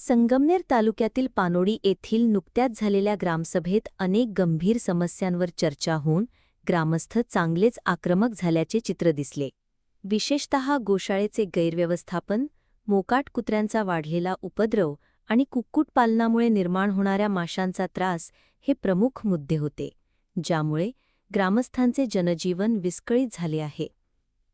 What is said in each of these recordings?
संगमनेर तालुक्यातील पानोडी येथील नुकत्याच झालेल्या ग्रामसभेत अनेक गंभीर समस्यांवर चर्चा होऊन ग्रामस्थ चांगलेच आक्रमक झाल्याचे चित्र दिसले. विशेषतः गोशाळेचे गैरव्यवस्थापन मोकाट कुत्र्यांचा वाढलेला उपद्रव आणि कुक्कुटपालनामुळे निर्माण होणाऱ्या माशांचा त्रास हे प्रमुख मुद्दे होते ज्यामुळे ग्रामस्थांचे जनजीवन विस्कळीत झाले आहे.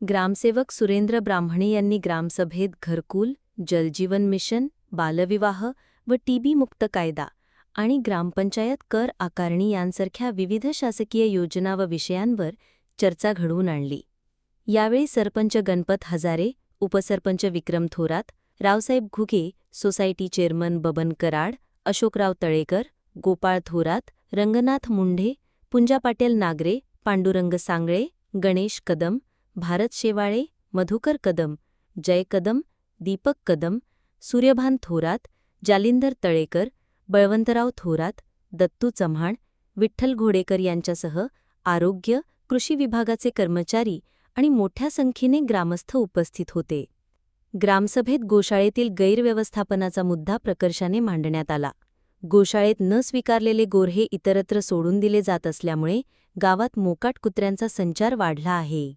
ग्रामसेवक सुरेंद्र ब्राह्मणे यांनी ग्रामसभेत घरकुल जलजीवन मिशन बालविवाह व टीबी मुक्त कायदा आणि ग्रामपंचायत कर आकारणी यांसारख्या विविध शासकीय योजना व विषयांवर चर्चा घडवून आणली. यावेळी सरपंच गणपत हजारे उपसरपंच विक्रम थोरात रावसाहेब घुगे सोसायटी चेअरमन बबन कराड अशोकराव तळेकर गोपाळ थोरात रंगनाथ मुंढे पुंजा पाटील नागरे पांडुरंग सांगळे गणेश कदम भारत शेवाळे मधुकर कदम जय कदम दीपक कदम सूर्यभान थोरात जालिंदर तळेकर बळवंतराव थोरात दत्तू चव्हाण विठ्ठल घोडेकर यांच्यासह आरोग्य कृषी विभागाचे कर्मचारी आणि मोठ्या संख्येने ग्रामस्थ उपस्थित होते. ग्रामसभेत गोशाळेतील गैरव्यवस्थापनाचा मुद्दा प्रकर्षाने मांडण्यात आला. गोशाळेत न स्वीकारलेले गोरहे इतरत्र सोडून दिले जात असल्यामुळे गावात मोकाट कुत्र्यांचा संचार वाढला आहे.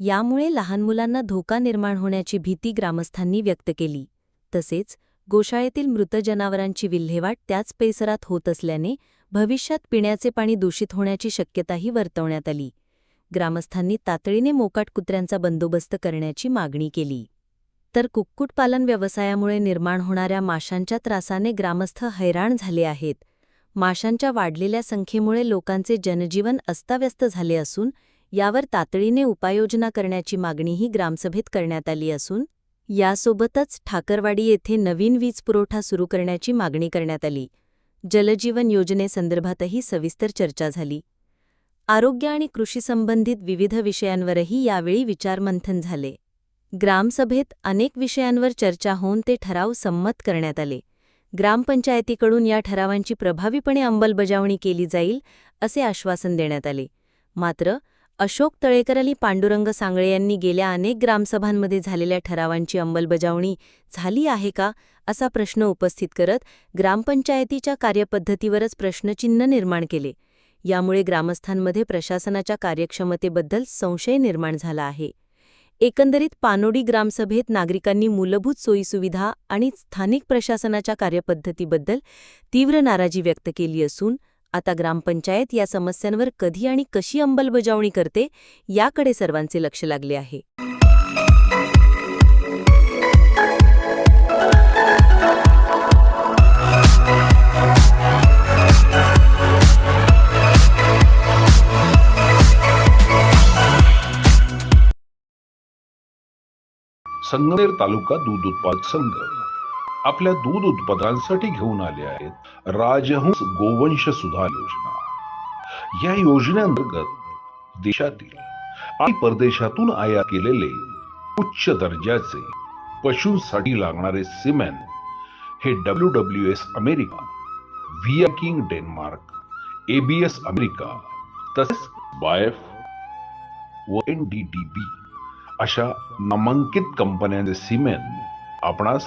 यामुळे लहान मुलांना धोका निर्माण होण्याची भीती ग्रामस्थांनी व्यक्त केली. तसेच गोशाळेतील मृत जनावरांची विल्हेवाट त्याच परिसरात होत असल्याने भविष्यात पिण्याचे पाणी दूषित होण्याची शक्यताही वर्तवण्यात आली. ग्रामस्थांनी तातडीने मोकाट कुत्र्यांचा बंदोबस्त करण्याची मागणी केली. तर कुक्कुटपालन व्यवसायामुळे निर्माण होणाऱ्या माशांच्या त्रासाने ग्रामस्थ हैराण झाले आहेत. माशांच्या वाढलेल्या संख्येमुळे लोकांचे जनजीवन अस्ताव्यस्त झाले असून यावर तातडीने उपाययोजना करण्याची मागणीही ग्रामसभेत करण्यात आली असून यासोबतच ठाकरवाडी येथे नवीन वीज पुरवठा सुरू करण्याची मागणी करण्यात आली. जलजीवन योजनेसंदर्भातही सविस्तर चर्चा झाली. आरोग्य आणि कृषीसंबंधित विविध विषयांवरही यावेळी विचारमंथन झाले. ग्रामसभेत अनेक विषयांवर चर्चा होऊन ते ठराव संमत करण्यात आले. ग्रामपंचायतीकडून या ठरावांची प्रभावीपणे अंमलबजावणी केली जाईल असे आश्वासन देण्यात आले. मात्र अशोक तळेकर आणि पांडुरंग सांगळे यांनी गेल्या अनेक ग्रामसभांमध्ये झालेल्या ठरावांची अंमलबजावणी झाली आहे का असा प्रश्न उपस्थित करत ग्रामपंचायतीच्या कार्यपद्धतीवरच प्रश्नचिन्ह निर्माण केले. यामुळे ग्रामस्थांमध्ये प्रशासनाच्या कार्यक्षमतेबद्दल संशय निर्माण झाला आहे. एकंदरीत पानोडी ग्रामसभेत नागरिकांनी मूलभूत सोयीसुविधा आणि स्थानिक प्रशासनाच्या कार्यपद्धतीबद्दल तीव्र नाराजी व्यक्त केली असून आता ग्रामपंचायत या समस्यांवर कधी आणि कशी अंमलबजावणी करते याकडे सर्वांचे लक्ष लागले आहे. संगमेर तालुका दूध उत्पादक संघ. आपल्या दूध उत्पादनांसाठी घेऊन आले आहेत. राजहंस गोवंश सुधार योजना. या योजनेअंतर्गत देशातील आणि परदेशातून आयात केलेले उच्च दर्जाचे पशूंसाठी लागणारे सिमेंट हे W W S America via King Denmark ABS America तसेच बायफ व एन डी डी बी अशा नामांकित कंपन्यांचे सिमेंट आपणास